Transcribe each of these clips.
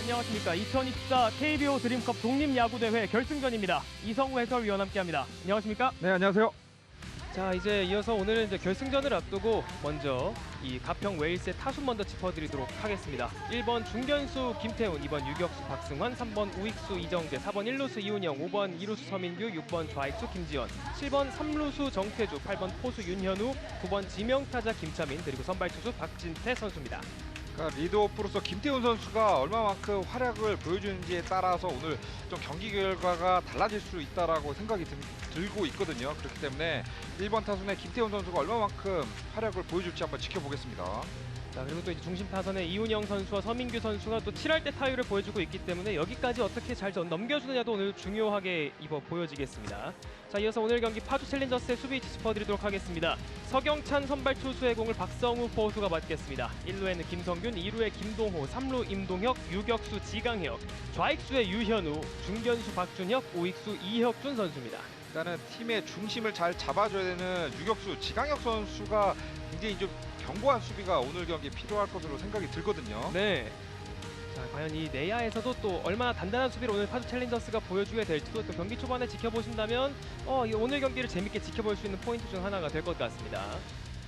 안녕하십니까. 2024 KBO 드림컵 독립야구대회 결승전입니다. 이성우 해설위원 함께합니다. 안녕하십니까? 네 안녕하세요. 자 이제 이어서 오늘은 이제 결승전을 앞두고 먼저 이 가평 웨일스의 타순 먼저 짚어드리도록 하겠습니다. 1번 중견수 김태훈, 2번 유격수 박승환, 3번 우익수 이정재, 4번 1루수 이훈영, 5번 2루수 서민규, 6번 좌익수 김지원, 7번 3루수 정태주, 8번 포수 윤현우, 9번 지명타자 김차민 그리고 선발 투수 박진태 선수입니다. 리드오프로서 김태훈 선수가 얼마만큼 활약을 보여주는지에 따라서 오늘 좀 경기 결과가 달라질 수 있다라고 생각이 들, 들고 있거든요. 그렇기 때문에 1번 타순의 김태훈 선수가 얼마만큼 활약을 보여줄지 한번 지켜보겠습니다. 자 그리고 또 이제 중심 타선의 이훈영 선수와 서민규 선수가 또 7할 때 타율을 보여주고 있기 때문에 여기까지 어떻게 잘 전- 넘겨주느냐도 오늘 중요하게 입어 보여지겠습니다. 자 이어서 오늘 경기 파주 챌린저스의 수비 위치 짚어드리도록 하겠습니다. 서경찬 선발 투수의 공을 박성우 포수가 맡겠습니다. 1루에는 김성균, 2루에 김동호, 3루 임동혁, 유격수 지강혁, 좌익수의 유현우, 중견수 박준혁, 우익수 이혁준 선수입니다. 일단은 팀의 중심을 잘 잡아줘야 되는 유격수 지강혁 선수가 굉장히 좀 견고한 수비가 오늘 경기에 필요할 것으로 생각이 들거든요. 네. 자, 과연 이 내야에서도 또 얼마나 단단한 수비를 오늘 파주 챌린저스가 보여주게 될지도 또 경기 초반에 지켜보신다면 어, 이 오늘 경기를 재밌게 지켜볼 수 있는 포인트 중 하나가 될 것 같습니다.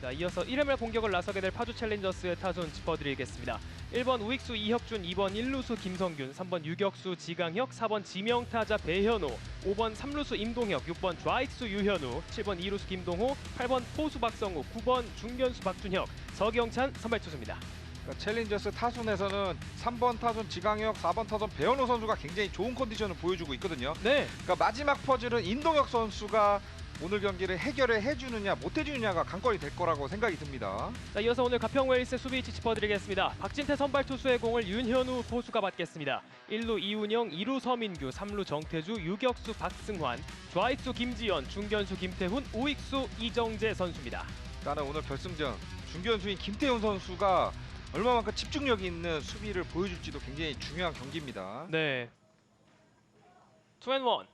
자, 이어서 1회말 공격을 나서게 될 파주 챌린저스의 타순 짚어드리겠습니다. 1번 우익수 이혁준, 2번 1루수 김성균, 3번 유격수 지강혁, 4번 지명타자 배현호, 5번 3루수 임동혁, 6번 좌익수 유현우, 7번 2루수 김동호, 8번 포수 박성우, 9번 중견수 박준혁, 서경찬 선발 투수입니다. 그러니까 챌린저스 타순에서는 3번 타순 지강혁, 4번 타순 배현호 선수가 굉장히 좋은 컨디션을 보여주고 있거든요. 네, 그러니까 마지막 퍼즐은 인동혁 선수가 오늘 경기를 해결해 해주느냐 못 해주느냐가 관건이 될 거라고 생각이 듭니다. 자, 이어서 오늘 가평 웨일스의 수비 위치 짚어드리겠습니다. 박진태 선발 투수의 공을 윤현우 포수가 받겠습니다. 1루 이훈영, 2루 서민규, 3루 정태주, 유격수 박승환, 좌익수 김지연, 중견수 김태훈, 우익수 이정재 선수입니다. 나는 오늘 결승전 중견수인 김태훈 선수가 얼마만큼 집중력 있는 수비를 보여줄지도 굉장히 중요한 경기입니다. 네. 투앤원.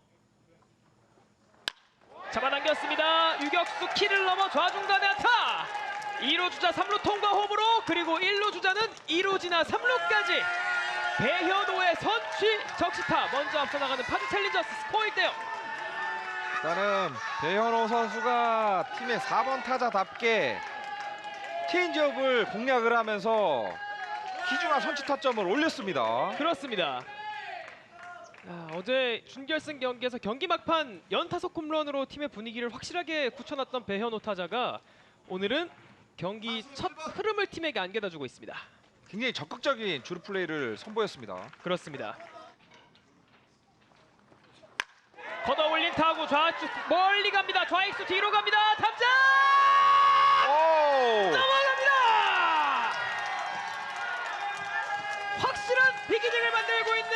잡아당겼습니다. 유격수 키를 넘어 좌중간에 안타. 2루 주자 3루 통과 홈으로 그리고 1루 주자는 2루 지나 3루까지 배현호의 선취 적시타 먼저 앞서 나가는 파주 챌린저스 스코어 1대0 나는 배현호 선수가 팀의 4번 타자답게 체인지업을 공략을 하면서 기중한 선취 타점을 올렸습니다. 그렇습니다. 야, 어제 준결승 경기에서 경기 막판 연타석 홈런으로 팀의 분위기를 확실하게 굳혀놨던 배현호 타자가 오늘은 경기 첫 흐름을 팀에게 안겨다주고 있습니다. 굉장히 적극적인 주루 플레이를 선보였습니다. 그렇습니다. 걷어올린 타구 좌측 멀리 갑니다. 좌익수 뒤로 갑니다. 탐장 오! 넘어갑니다. 확실한 비기닝을 만들고 있는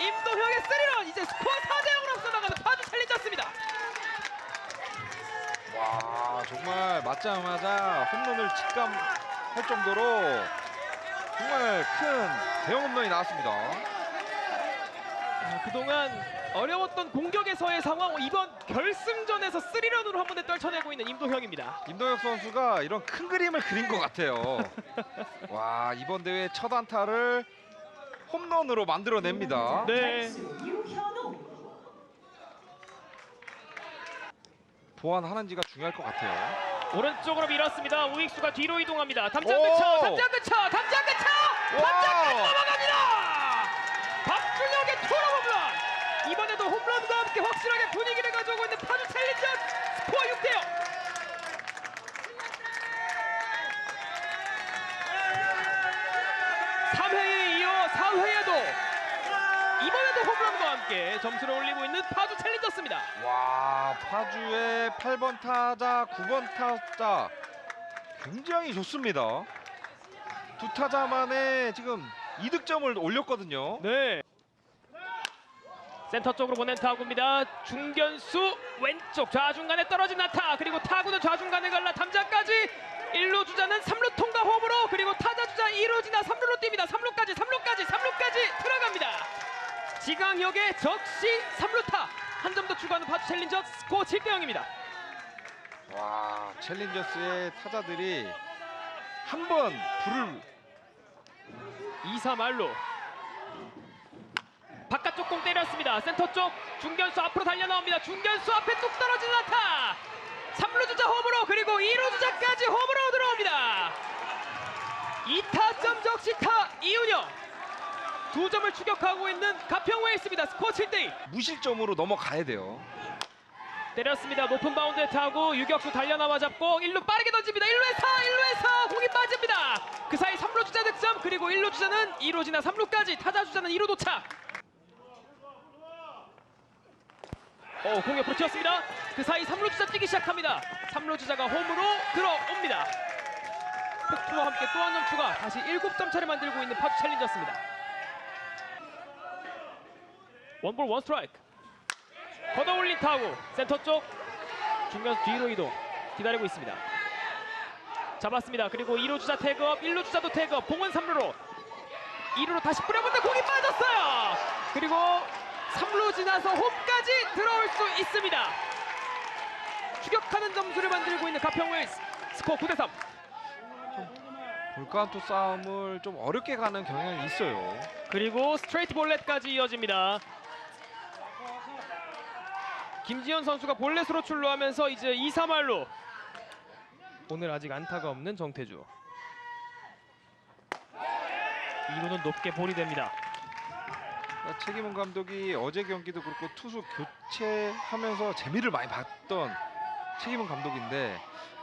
임도혁의 스리런 이제 스코어 4대 0으로 앞서 나가는 파주 챌린저스입니다. 와 정말 맞자마자 홈런을 직감할 정도로 정말 큰 대형 홈런이 나왔습니다. 아, 그동안 어려웠던 공격에서의 상황 이번 결승전에서 스리런으로 한 번에 떨쳐내고 있는 임도혁입니다. 임동혁 선수가 이런 큰 그림을 그린 것 같아요. 와 이번 대회 첫 안타를 홈런으로 만들어냅니다. 네. 보완하는지가 중요할 것 같아요. 오른쪽으로 밀었습니다. 우익수가 뒤로 이동합니다. 담장 오! 근처, 담장 근처, 담장 근처, 담장까지 와! 넘어갑니다. 박준혁의 투런 홈런. 이번에도 홈런과 함께 확실하게 분위기를 가져오고 있는 파주 챌린저 스코어 6대 0. 삼회에 이어 4회에도 홈런과 함께 점수를 올리고 있는 파주 챌린저스입니다. 와 파주의 8번 타자, 9번 타자 굉장히 좋습니다. 두 타자만에 지금 2득점을 올렸거든요. 네. 센터 쪽으로 보낸 타구입니다. 중견수 왼쪽 좌중간에 떨어진 나타 그리고 타구는 좌중간에 갈라 담장까지 1루 주자는 3루 통과 홈으로 그리고 타자 주자 2루 지나 3루로 뜁니다. 3루까지 3루까지 3루까지 들어갑니다. 지강혁의 적시 3루타 한 점 더 추가하는 파주 챌린저 스코어 7대 0입니다. 와 챌린저스의 타자들이 한 번 불을 2사 말로 바깥쪽 공 때렸습니다. 센터 쪽 중견수 앞으로 달려 나옵니다. 중견수 앞에 뚝 떨어지는 안타. 3루 주자 홈으로 그리고 2루 주자까지 홈으로 들어옵니다. 2타점 적시타 이윤영. 두 점을 추격하고 있는 가평우에 있습니다. 스코어 7대2. 무실점으로 넘어가야 돼요. 때렸습니다. 높은 바운드에 타고 유격수 달려 나와 잡고 1루 빠르게 던집니다. 1루에서 1루에서 공이 빠집니다. 그 사이 3루 주자 득점 그리고 1루 주자는 2루 지나 3루까지 타자 주자는 2루 도착. 어, 공이 옆으로 튀었습니다. 그 사이 3루 주자 뛰기 시작합니다. 3루 주자가 홈으로 들어옵니다. 폭투와 함께 또 한 점 추가 다시 7점 차를 만들고 있는 파주 챌린저스입니다. 원볼 원 스트라이크. 걷어 올린 타구 센터 쪽 중견수 뒤로 이동 기다리고 있습니다. 잡았습니다. 그리고 2루 주자 태그업, 1루 주자도 태그업, 봉은 3루로 2루로 다시 뿌려본다 공이 빠졌어요. 그리고 3루 지나서 홈까지 들어올 수 있습니다. 추격하는 점수를 만들고 있는 가평 웨이스 스코어 9대 3. 볼카운트 싸움을 좀 어렵게 가는 경향이 있어요. 그리고 스트레이트 볼넷까지 이어집니다. 김지현 선수가 볼넷으로 출루하면서 이제 2, 3할로 오늘 아직 안타가 없는 정태주. 2루는 높게 볼이 됩니다. 최기문 감독이 어제 경기도 그렇고 투수 교체하면서 재미를 많이 봤던 최기문 감독인데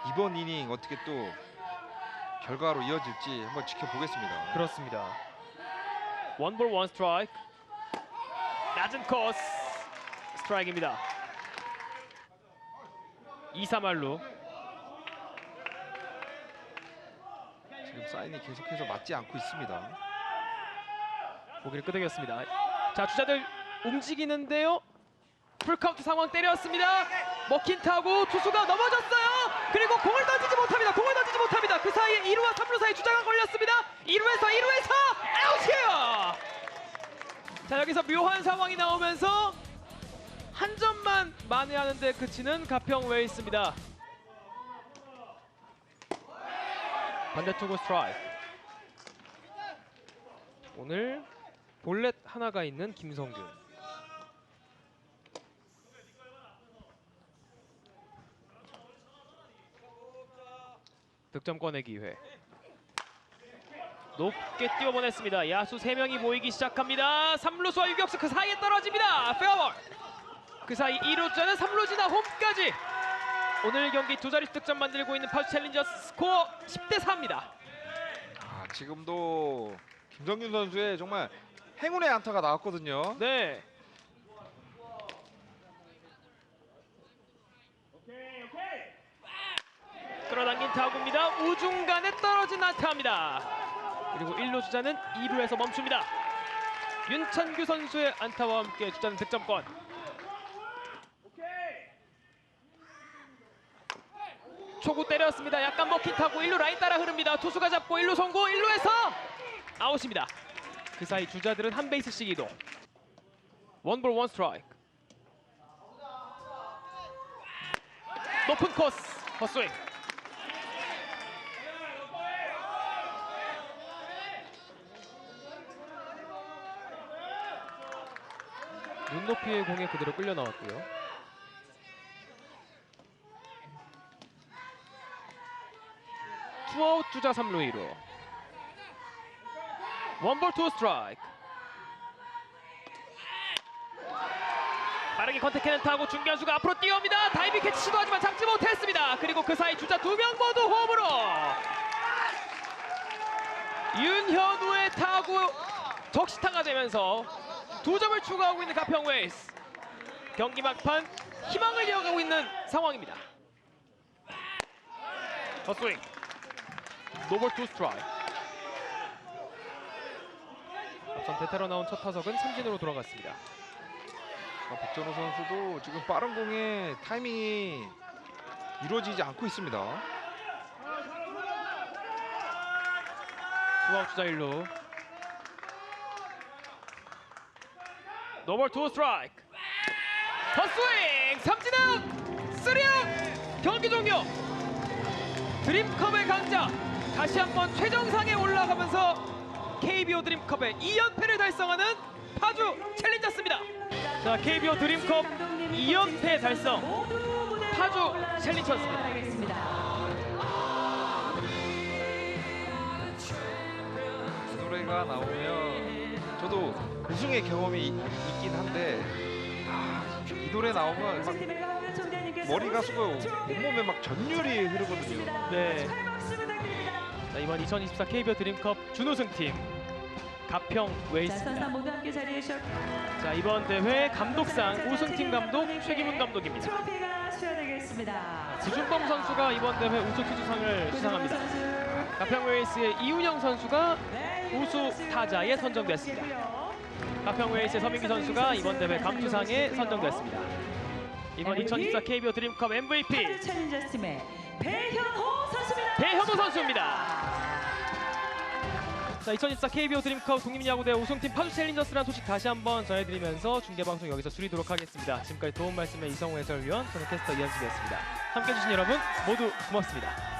이번 이닝 어떻게 또 결과로 이어질지 한번 지켜보겠습니다. 그렇습니다. 원볼 원 스트라이크. 낮은 코스 스트라이크입니다. 2, 3할로 지금 사인이 계속해서 맞지 않고 있습니다. 고기를 끄덕였습니다. 자 주자들 움직이는데요. 풀카운트 상황 때렸습니다. 먹힌 타구 투수가 넘어졌어요. 그리고 공을 던지지 못합니다. 공을 던지지 못합니다. 그 사이에 2루와 3루 사이 주자가 걸렸습니다. 2루에서 2루에서 아웃이에요. 자 여기서 묘한 상황이 나오면서 한 점만 만회하는 데 그치는 가평 웨이스입니다. 반대투구 스트라이크. 오늘 볼넷 하나가 있는 김성균. 득점권의 기회. 높게 뛰어보냈습니다. 야수 3명이 모이기 시작합니다. 3루수와 유격수 그 사이에 떨어집니다. 페어볼. 그 사이 2루자는 3루 지나 홈까지. 오늘 경기 두 자리 득점 만들고 있는 파주 챌린저스 스코어 10대 4입니다. 아, 지금도 김성균 선수의 정말 행운의 안타가 나왔거든요. 네. 끌어당긴 타구입니다. 우중간에 떨어진 안타입니다. 그리고 1루 주자는 2루에서 멈춥니다. 윤찬규 선수의 안타와 함께 주자는 득점권. 때렸습니다. 약간 먹힌 타구 1루 라인 따라 흐릅니다. 투수가 잡고 1루 송구 1루에서 아웃입니다. 그 사이 주자들은 한 베이스씩 이동. 원볼 원 스트라이크. 높은 코스 헛스윙. 눈높이의 공에 그대로 끌려 나왔고요. 투아웃 주자 3루 2루. 원볼 투 스트라이크. 빠르게 컨택해낸 타고 중견수가 앞으로 뛰어옵니다. 다이빙 캐치 시도하지만 잡지 못했습니다. 그리고 그 사이 주자 두 명 모두 홈으로 윤현우의 타구 적시타가 되면서 두 점을 추가하고 있는 가평 웨이스 경기 막판 희망을 이어가고 있는 상황입니다. 헛스윙 노볼 투 스트라이크. 앞선 대타로 나온 첫 타석은 삼진으로 돌아갔습니다. 아, 박전호 선수도 지금 빠른 공에 타이밍이 이루어지지 않고 있습니다. 투아웃 주자 1루. 노볼 투 스트라이크. 헛스윙! 삼진아웃! 쓰리아웃! 경기 종료! 드림컵의 강자 다시 한번 최정상에 올라가면서 KBO 드림컵의 2연패를 달성하는 파주 챌린저스입니다. 자, KBO 드림컵 2연패 달성 파주 챌린저스입니다. 이 노래가 나오면 저도 우승의 경험이 있- 있긴 한데 아, 이 노래 나오면 막 머리가 쓰고 온몸에 막 전율이 흐르거든요. 네. 자, 이번 2024 KBO 드림컵 준우승팀 가평 자, 웨이스. 선수 모두 함께 자리해 주셨고 자, 이번 대회 감독상 우승팀 감독 최기문 감독입니다. 트로피가 수여되겠습니다. 구준범 선수가 이번 대회 우수 투수상을 수상합니다. 가평 웨이스의 이운영 선수가 네, 우수 타자에 선정됐습니다. 가평 웨이스의 서민기 선수가 이번 대회 감투상에 선정됐습니다. 이번 2024 KBO 드림컵 MVP 배현호 선수입니다. 자, 2024 KBO 드림컵 국립야구대 우승팀 파주 챌린저스라는 소식 다시 한번 전해드리면서 중계방송 여기서 줄이도록 하겠습니다. 지금까지 도움 말씀의 이성우 해설위원, 저는 캐스터 이현진이었습니다. 함께해 주신 여러분 모두 고맙습니다.